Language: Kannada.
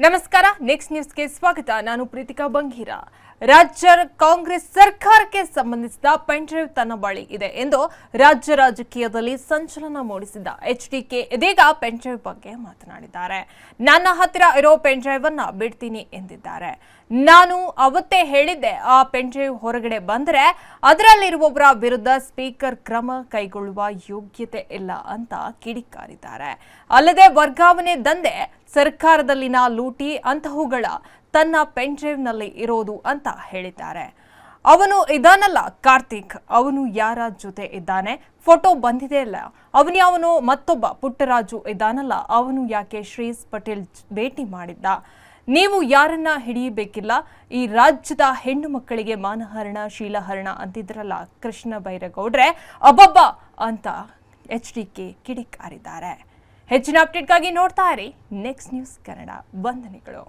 ನಮಸ್ಕಾರ ನೆಕ್ಸ್ಟ್ ನ್ಯೂಸ್ಗೆ ಸ್ವಾಗತ. ನಾನು ಪ್ರೀತಿಕಾ ಬಂಗೀರ. ರಾಜ್ಯ ಕಾಂಗ್ರೆಸ್ ಸರ್ಕಾರಕ್ಕೆ ಸಂಬಂಧಿಸಿದ ಪೆನ್ಡ್ರೈವ್ ತನ್ನ ಬಳಿ ಇದೆ ಎಂದು ರಾಜ್ಯ ರಾಜಕೀಯದಲ್ಲಿ ಸಂಚಲನ ಮೂಡಿಸಿದ್ದ ಎಚ್ ಡಿ ಕೆ ಇದೀಗ ಪೆನ್ಡ್ರೈವ್ ಬಗ್ಗೆ ಮಾತನಾಡಿದ್ದಾರೆ. ನನ್ನ ಹತ್ತಿರ ಇರೋ ಪೆನ್ಡ್ರೈವ್ ಅನ್ನ ಬಿಡ್ತೀನಿ ಎಂದಿದ್ದಾರೆ. ನಾನು ಅವತ್ತೇ ಹೇಳಿದ್ದೆ, ಆ ಪೆನ್ಡ್ರೈವ್ ಹೊರಗಡೆ ಬಂದರೆ ಅದರಲ್ಲಿರುವವರ ವಿರುದ್ಧ ಸ್ಪೀಕರ್ ಕ್ರಮ ಕೈಗೊಳ್ಳುವ ಯೋಗ್ಯತೆ ಇಲ್ಲ ಅಂತ ಕಿಡಿಕಾರಿದ್ದಾರೆ. ಅಲ್ಲದೆ ವರ್ಗಾವಣೆ ದಂಧೆ, ಸರ್ಕಾರದಲ್ಲಿನ ಲೂಟಿ ಅಂತಹುಗಳ ತನ್ನ ಪೆನ್ಡ್ರೈವ್ನಲ್ಲಿ ಇರೋದು ಅಂತ ಹೇಳಿದ್ದಾರೆ. ಅವನು ಇದಾನಲ್ಲ ಕಾರ್ತಿಕ್, ಅವನು ಯಾರ ಜೊತೆ ಇದ್ದಾನೆ? ಫೋಟೋ ಬಂದಿದೆ ಅಲ್ಲ ಮತ್ತೊಬ್ಬ ಪುಟ್ಟರಾಜು ಇದ್ದಾನಲ್ಲ ಅವನು ಯಾಕೆ ಶ್ರೀಸ್ ಪಟೇಲ್ ಭೇಟಿ ಮಾಡಿದ್ದ? ನೀವು ಯಾರನ್ನ ಹಿಡಿಯಬೇಕಿಲ್ಲ? ಈ ರಾಜ್ಯದ ಹೆಣ್ಣು ಮಕ್ಕಳಿಗೆ ಮಾನಹರಣ, ಶೀಲಹರಣ ಅಂತಿದ್ರಲ್ಲ ಕೃಷ್ಣ ಬೈರೇಗೌಡ್ರೆ ಅಬ್ಬಬ್ಬ ಅಂತ ಎಚ್ ಡಿ ಕೆ ಕಿಡಿಕಾರಿದ್ದಾರೆ. ಹೆಚ್ಚಿನ ಅಪ್ಡೇಟ್ಗಾಗಿ ನೋಡ್ತಾ ಇರಿ. Next news Kannada. ವಂದನೆಗಳು.